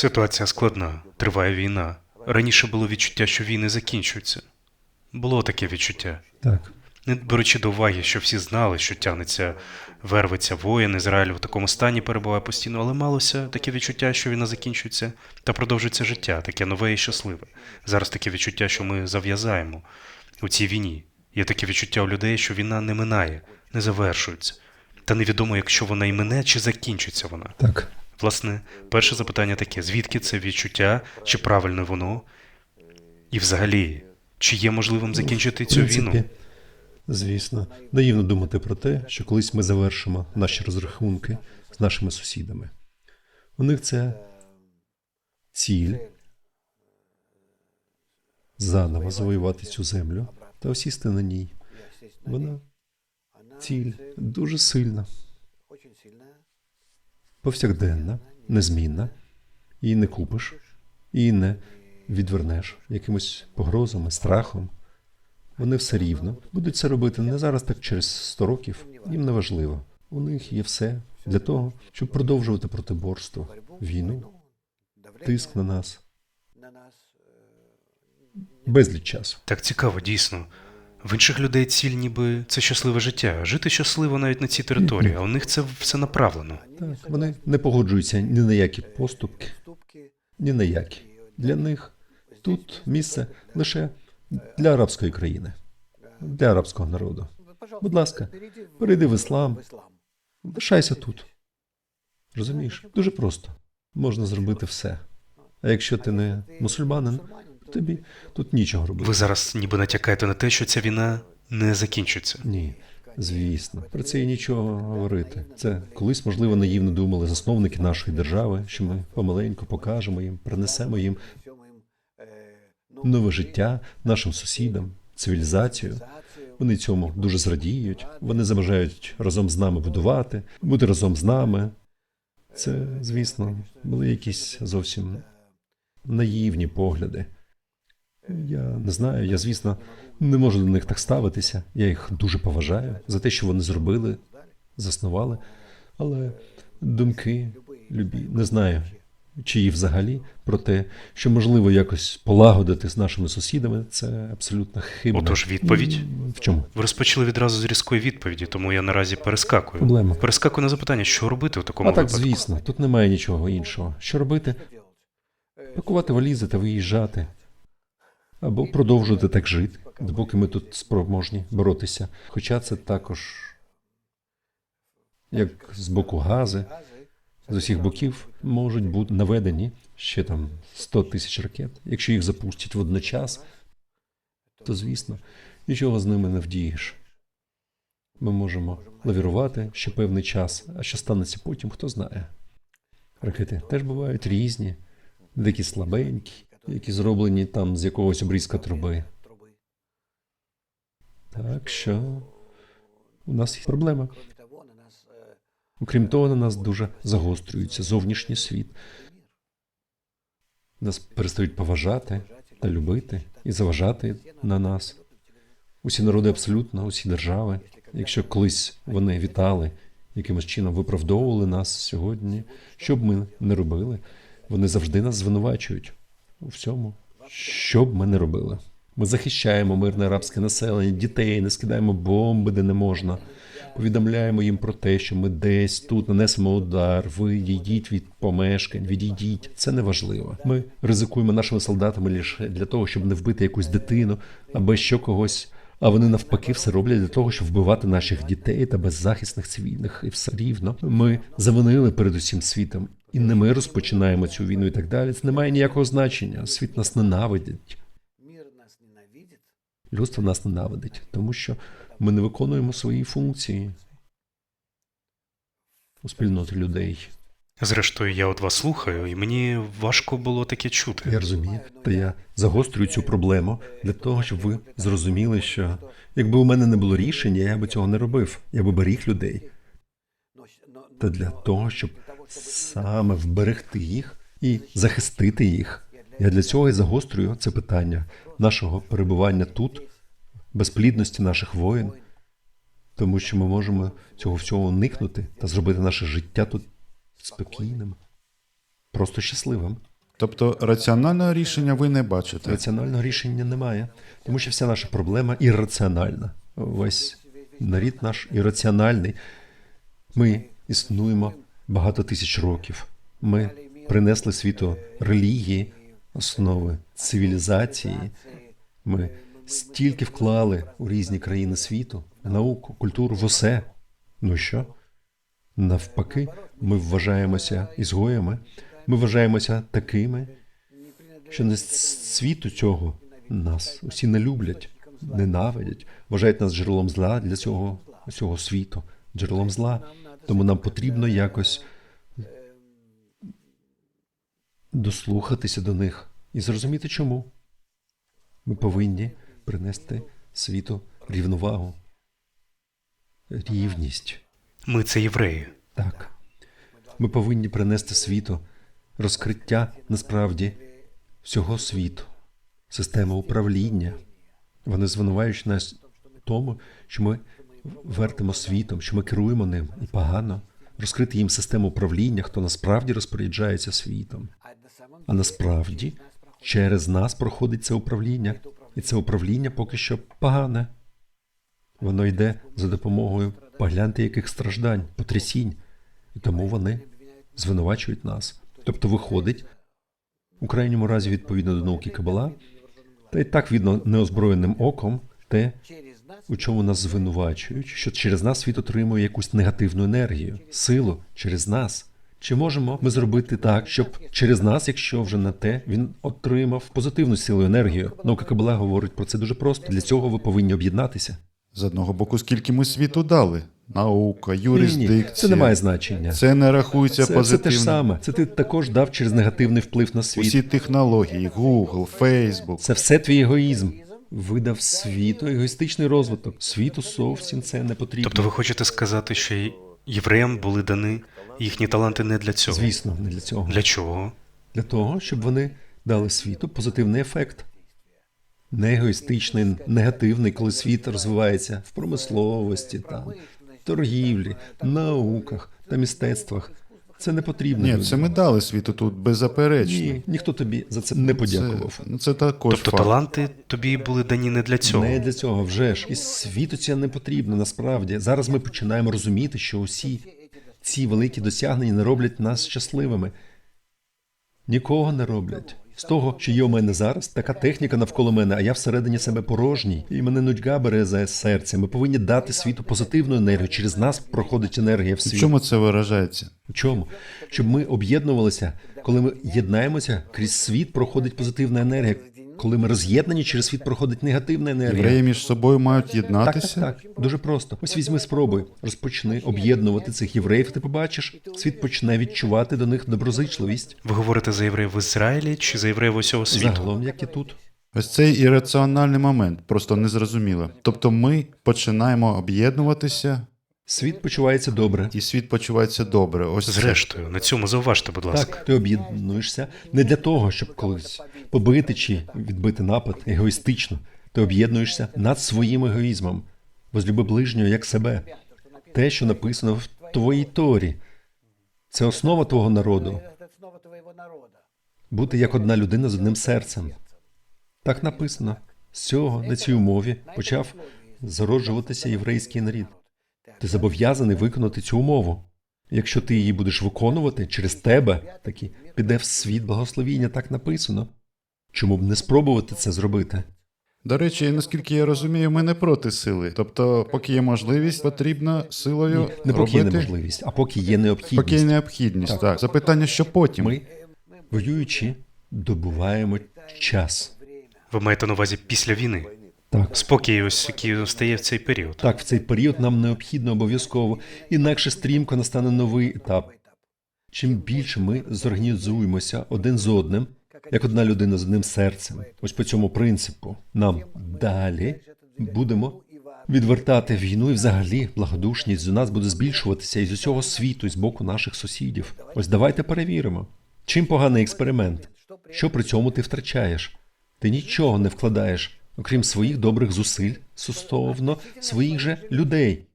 Ситуація складна, триває війна. Раніше було відчуття, що війни закінчуються. Було таке відчуття. Так, Не беручи до уваги, що всі знали, що тягнеться, верветься воїн, Ізраїль в такому стані перебуває постійно, але малося таке відчуття, що війна закінчується та продовжується життя, таке нове і щасливе. Зараз таке відчуття, що ми зав'язаємо у цій війні. Є таке відчуття у людей, що війна не минає, не завершується. Та невідомо, якщо вона і мине, чи закінчиться вона. так. Власне, перше запитання таке: звідки це відчуття, чи правильно воно? І взагалі, чи є можливим закінчити цю війну? Звісно, наївно думати про те, що колись ми завершимо наші розрахунки з нашими сусідами. У них це ціль заново завоювати цю землю та осісти на ній. Вона ціль дуже сильна, повсякденна, незмінна. Її не купиш, її не відвернеш якимось погрозами, страхом. Вони все рівно будуть це робити не зараз, так через 100 років. Їм не важливо. У них є все для того, щоб продовжувати протиборство, війну, тиск на нас безліч часу. Так цікаво, дійсно. В інших людей ціль ніби це щасливе життя, жити щасливо навіть на цій території, а у них це все направлено. Так, вони не погоджуються ні на які поступки, ні на які. Для них тут місце лише для арабської країни, для арабського народу. Будь ласка, перейди в іслам, лишайся тут. Розумієш? Дуже просто. Можна зробити все. А якщо ти не мусульманин, тобі тут нічого робити. Ви зараз ніби натякаєте на те, що ця війна не закінчиться. Ні, звісно, про це і нічого говорити. Це колись, можливо, наївно думали засновники нашої держави, що ми помаленьку покажемо їм, принесемо їм нове життя нашим сусідам, цивілізацію. Вони цьому дуже зрадіють. Вони забажають разом з нами будувати, бути разом з нами. Це, звісно, були якісь зовсім наївні погляди. Я не знаю, я, звісно, не можу до них так ставитися. Я їх дуже поважаю за те, що вони зробили, заснували. Але думки любі, не знаю, чиї взагалі, про те, що можливо якось полагодити з нашими сусідами, це абсолютно хибно. Отож, відповідь? В чому? Ви розпочали відразу з різкої відповіді, тому я наразі перескакую. Проблема. Перескакую на запитання, що робити у такому А так, випадку. звісно, тут немає нічого іншого. Що робити? Пакувати валізи та виїжджати. Або продовжувати так жити, допоки ми тут спроможні боротися. Хоча це також, як з боку гази, з усіх боків можуть бути наведені ще там 100 тисяч ракет. Якщо їх запустять водночас, то звісно, нічого з ними не вдієш. Ми можемо лавірувати ще певний час, а що станеться потім, хто знає. Ракети теж бувають різні, деякі слабенькі, які зроблені там з якогось обрізка труби. Так що у нас є проблема. Окрім того, на нас дуже загострюється зовнішній світ. Нас перестають поважати та любити і заважати на нас. Усі народи абсолютно, усі держави. Якщо колись вони вітали, якимось чином виправдовували нас сьогодні, що б ми не робили, вони завжди нас звинувачують у всьому, що б ми не робили. Ми захищаємо мирне арабське населення, дітей, не скидаємо бомби, де не можна. Повідомляємо їм про те, що ми десь тут нанесемо удар. Ви йдіть від помешкань, відійдіть. Це не важливо. Ми ризикуємо нашими солдатами лише для того, щоб не вбити якусь дитину або ще когось. А вони навпаки все роблять для того, щоб вбивати наших дітей та беззахисних цивільних. І все рівно ми завинили перед усім світом. І не ми розпочинаємо цю війну і так далі. Це не має ніякого значення. Світ нас ненавидить. Людство нас ненавидить, тому що ми не виконуємо свої функції у спільноті людей. Зрештою, я от вас слухаю, і мені важко було таке чути. Я розумію, та я загострюю цю проблему для того, щоб ви зрозуміли, що якби у мене не було рішення, я би цього не робив. Я би беріг людей. но, Та для того, щоб саме вберегти їх і захистити їх. Я для цього і загострюю це питання нашого перебування тут, безплідності наших воїн, тому що ми можемо цього всього уникнути та зробити наше життя тут спокійним, просто щасливим. Тобто раціонального рішення ви не бачите. Раціонального рішення немає, тому що вся наша проблема ірраціональна. Весь нарід наш ірраціональний. Ми існуємо багато тисяч років. Ми принесли світу релігії, основи цивілізації. Ми стільки вклали у різні країни світу, науку, культуру, в усе. Ну що? Навпаки, ми вважаємося ізгоями, ми вважаємося такими, що не світу цього нас усі не люблять, ненавидять, вважають нас джерелом зла для цього, цього світу, джерелом зла. Тому нам потрібно якось дослухатися до них і зрозуміти, чому. Ми повинні принести світу рівновагу, рівність. Ми це євреї. Так. Ми повинні принести світу розкриття насправді всього світу, системи управління. Вони звинувачують нас в тому, що ми вертимо світом, що ми керуємо ним і погано. Розкрити їм систему управління, хто насправді розпоряджається світом. А насправді через нас проходить це управління, і це управління поки що погане. Воно йде за допомогою погляньте яких страждань, потрясінь, і тому вони звинувачують нас. Тобто виходить, у крайньому разі, відповідно до науки Кабала, та й так видно неозброєним оком те, у чому нас звинувачують, що через нас світ отримує якусь негативну енергію, силу через нас. Чи можемо ми зробити так, щоб через нас, якщо вже на те, він отримав позитивну силу енергію? Наука Кабала говорить про це дуже просто. Для цього ви повинні об'єднатися. З одного боку, скільки ми світу дали? Наука, Ні, ні, юрисдикція. це не має значення. Це не рахується Це, це те ж саме. Це ти також дав через негативний вплив на світ. Усі технології, Google, Facebook. Це все твій егоїзм. Видав світу егоїстичний розвиток. Світу зовсім це не потрібно. Тобто ви хочете сказати, що євреям були дані їхні таланти не для цього? Звісно, не для цього. Для чого? Для того, щоб вони дали світу позитивний ефект. Не егоїстичний, негативний, коли світ розвивається в промисловості, там, торгівлі, науках та мистецтвах. Це не потрібно. Ні, людям. це ми дали світу тут беззаперечно. Ні, ніхто тобі за це не подякував. Це, ну, це також Тобто факт. таланти тобі були дані не для цього. Не для цього вже ж. І світу це не потрібно насправді. Зараз ми починаємо розуміти, що усі ці великі досягнення не роблять нас щасливими. Нікого не роблять. З того, що є у мене зараз, така техніка навколо мене, а я всередині себе порожній, і мене нудьга бере за серце. Ми повинні дати світу позитивну енергію. Через нас проходить енергія в В світ. чому це виражається? У чому? Щоб ми об'єднувалися, коли ми єднаємося, крізь світ проходить позитивна енергія. Коли ми роз'єднані, через світ проходить негативна енергія. Євреї між собою мають Так, єднатися? так, так. Дуже просто. Ось візьми спробуй. Розпочни об'єднувати цих євреїв. Ти побачиш, світ почне відчувати до них доброзичливість. Ви говорите за євреїв в Ізраїлі чи за євреїв усього світу? Загалом, як і тут. Ось цей ірраціональний момент, просто незрозуміло. Тобто ми починаємо об'єднуватися, Світ почувається добре. і світ почувається добре. Ось це. Зрештою, на цьому зауважте, будь ласка. Так, ти об'єднуєшся не для того, щоб колись побити чи відбити напад егоїстично. Ти об'єднуєшся над своїм егоїзмом. Возлюби ближнього як себе. Те, що написано в твоїй торі. Це основа твого народу. Бути як одна людина з одним серцем. Так написано. З цього на цій умові почав зароджуватися єврейський народ. Ти зобов'язаний виконати цю умову. Якщо ти її будеш виконувати через тебе, таки піде в світ благословіння, так написано. Чому б не спробувати це зробити? До речі, наскільки я розумію, ми не проти сили. Тобто, поки є можливість, потрібно силою Ні, не поки є неможливість, а поки є необхідність. поки є необхідність. необхідність. Так. Так. Запитання, що потім? Ми, воюючи, добуваємо час. Ви маєте на увазі після війни? Так. Спокій, ось який стає в цей період. Так, в цей період нам необхідно обов'язково, інакше стрімко настане новий етап. Чим більше ми зорганізуємося один з одним, як одна людина з одним серцем, ось по цьому принципу, нам далі будемо відвертати війну і взагалі благодушність до нас буде збільшуватися із усього світу, і з боку наших сусідів. Ось давайте перевіримо. Чим поганий експеримент? Що при цьому ти втрачаєш? Ти нічого не вкладаєш, окрім своїх добрих зусиль, стосовно своїх же людей.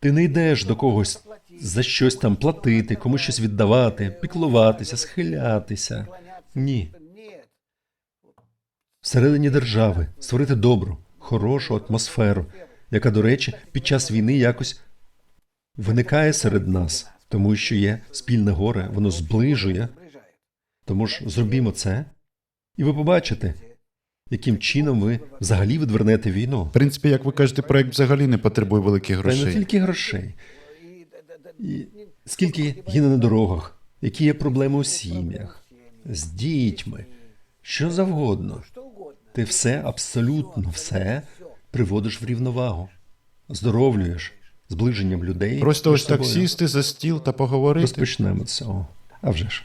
Ти не йдеш до когось за щось там платити, комусь щось віддавати, піклуватися, схилятися. Ні. Всередині держави створити добру, хорошу атмосферу, яка, до речі, під час війни якось виникає серед нас, тому що є спільне горе, воно зближує. Тому ж зробімо це, і ви побачите, яким чином ви взагалі відвернете війну. В принципі, як ви кажете, проект взагалі не потребує великих Та не грошей. тільки грошей. І скільки гине на дорогах, які є проблеми у сім'ях, з дітьми, що завгодно. Ти все, абсолютно все приводиш в рівновагу, оздоровлюєш зближенням людей. Просто ось собою. сісти за стіл та поговорити. Розпочнемо з цього. А вже ж.